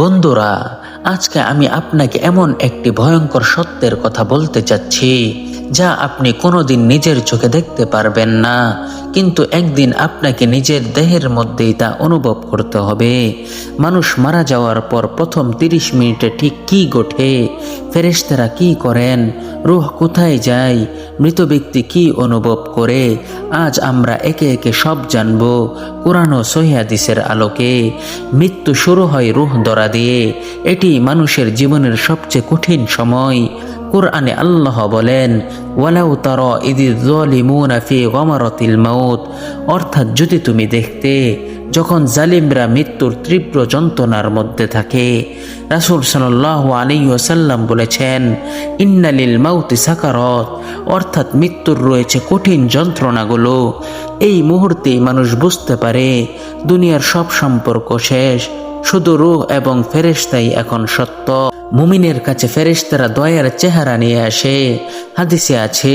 বন্ধুরা, আজকে আমি আপনাকে এমন একটি ভয়ঙ্কর সত্যের কথা বলতে চাচ্ছি, যা আপনি কোনোদিন নিজের চোখে দেখতে পারবেন না। কিন্তু একদিন আপনাকে নিজের দেহের মধ্যেই তা অনুভব করতে হবে। মানুষ মারা যাওয়ার পর প্রথম তিরিশ মিনিটে ঠিক কি ঘটে, ফেরেশতারা কি করেন, রুহ কোথায় যায়, মৃত ব্যক্তি কি অনুভব করে আজ আমরা একে একে সব জানব কোরআন ও সহিয়াদিসের আলোকে। মৃত্যু শুরু হয় রুহ দরা দিয়ে। এটি মানুষের জীবনের সবচেয়ে কঠিন সময়। কোরআনে আল্লাহ বলেন, ওয়ালাউ তার ইদি জলিমুনা ফি গমারতিল মাউত। অর্থাৎ যদি তুমি দেখতে যখন জালিমরা মৃত্যুর তীব্র যন্ত্রণার মধ্যে থাকে, রাসুল সাল্লাহ আলী ওসাল্লাম বলেছেন, ইন্নালিল মাউতি সাকারত অর্থাৎ মৃত্যুর রয়েছে কঠিন যন্ত্রণাগুলো। এই মুহূর্তেই মানুষ বুঝতে পারে, দুনিয়ার সব সম্পর্ক শেষ, শুধু রুহ এবং ফেরেশতাই এখন সত্য। মুমিনের কাছে ফেরেশতারা দয়ার চেহারা নিয়ে আসে। হাদিসে আছে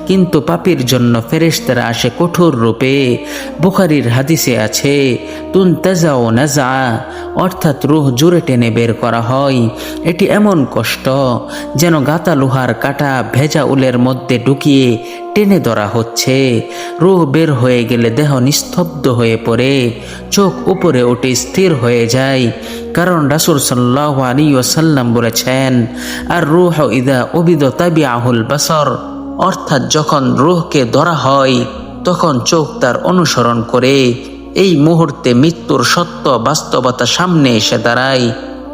কিন্তু পাপির জন্য ফেরেশতারা আসে কঠোর রূপে। বুখারির হাদিসে আছে তুন তেজাও নাজা অর্থাৎ রুহ জোরে টেনে বের করা হয়। এটি এমন কষ্ট যেন গাতা লোহার কাটা ভেজা উলের মধ্যে ঢুকিয়ে টেনে ধরা হচ্ছে। রুহ বের হয়ে গেলে দেহ নিস্তব্ধ হয়ে পড়ে, চোখ উপরে উঠে স্থির হয়ে যায়। কারণ রাসুল সাল্লাহ আলী ওসাল্লাম বলেছেন, আর রুহ ইদা অবিদ তাবি আহুল বাসর অর্থাৎ যখন রুহকে ধরা হয়, তখন চোখ তার অনুসরণ করে। এই মুহূর্তে মৃত্যুর সত্য বাস্তবতা সামনে এসে দাঁড়ায়,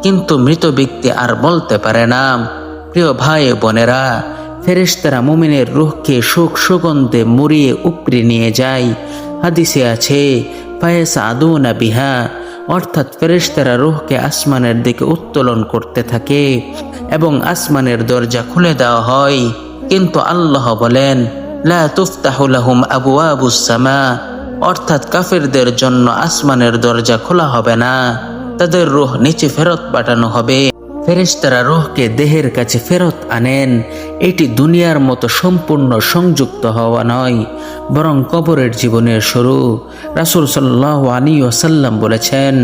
কিন্তু মৃত ব্যক্তি আর বলতে পারে না। প্রিয় ভাই বোনেরা, ফেরেশতারা মুমিনের রুহকে সুখ সুগন্ধে মুড়িয়ে উপড়ে নিয়ে যায়। হাদিসে আছে ফায়েসা আদুনা বিহা, অর্থাৎ ফেরেশতারা রুহকে আসমানের দিকে উত্তোলন করতে থাকে এবং আসমানের দরজা খুলে দেওয়া হয়। কিন্তু আল্লাহ বলেন, লা তুফতাহুলাহুম আবু আবুসামা অর্থাৎ কাফেরদের জন্য আসমানের দরজা খোলা হবে না, তাদের রুহ নিচে ফেরত পাঠানো হবে। ফেরেশতারা রোহকে দেহের কাছে ফেরত আনেন। এটি দুনিয়ার মতো সম্পূর্ণ সংযুক্ত হওয়া নয়, বরং কবরের জীবনের শুরু। রাসুল সাল্লাহ আলী ওসাল্লাম বলেছেন,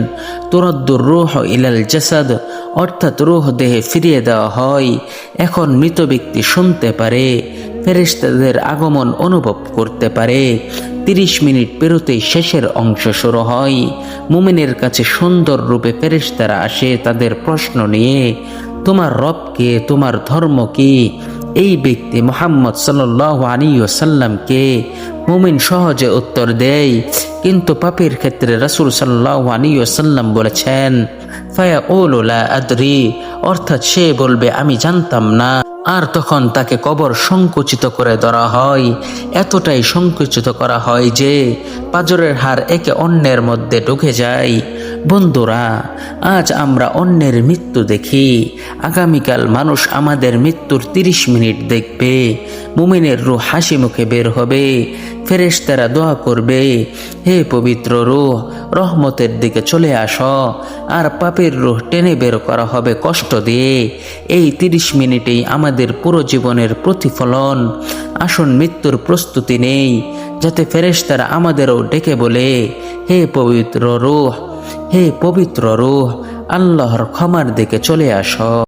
তুরদ্দুর রোহ ইলাল জাসাদ অর্থাৎ রোহ দেহে ফিরিয়ে দেওয়া হয়। এখন মৃত ব্যক্তি শুনতে পারে, ফেরেশতাদের আগমন অনুভব করতে পারে। তিরিশ মিনিট পেরোতেই শেষের অংশ শুরু হয়। মুমিনের কাছে সুন্দর রূপে ফেরেশতারা আসে তাদের প্রশ্ন নিয়ে, তোমার রবকে তোমার ধর্ম কি? এই ব্যক্তি মোহাম্মদ সাল্লাহ আলী ওসাল্লামকে মুমিন সহজে উত্তর দেয়। কিন্তু পাপের ক্ষেত্রে রাসুল সাল্লাহ আলী ওসাল্লাম বলেছেন ফায়া ওলা আদরি। অর্থাৎ সে বলবে, আমি জানতাম না। আর তখন তাকে কবর সংকুচিত করে ধরা হয়। এতটাই সংকুচিত করা হয় যে পাজরের হার একে অন্যের মধ্যে ঢুকে যায়। বন্ধুরা, আজ আমরা অন্যের মৃত্যু দেখি। আগামীকাল মানুষ আমাদের মৃত্যুর তিরিশ মিনিট দেখবে। মুমিনের রু হাসি মুখে বের হবে। ফেরেশতারা দোয়া করবে, হে পবিত্র রুহ রহমতের দিকে চলে আস। আর পাপের রোহ টেনে বের করা হবে কষ্ট দিয়ে। এই তিরিশ মিনিটেই আমাদের পুরো জীবনের প্রতিফলন। আসন মৃত্যুর প্রস্তুতি নেই, যাতে ফেরেশতারা আমাদেরও ডেকে বলে, হে পবিত্র রোহ, হে পবিত্র রোহ, আল্লাহর ক্ষমার দিকে চলে আস।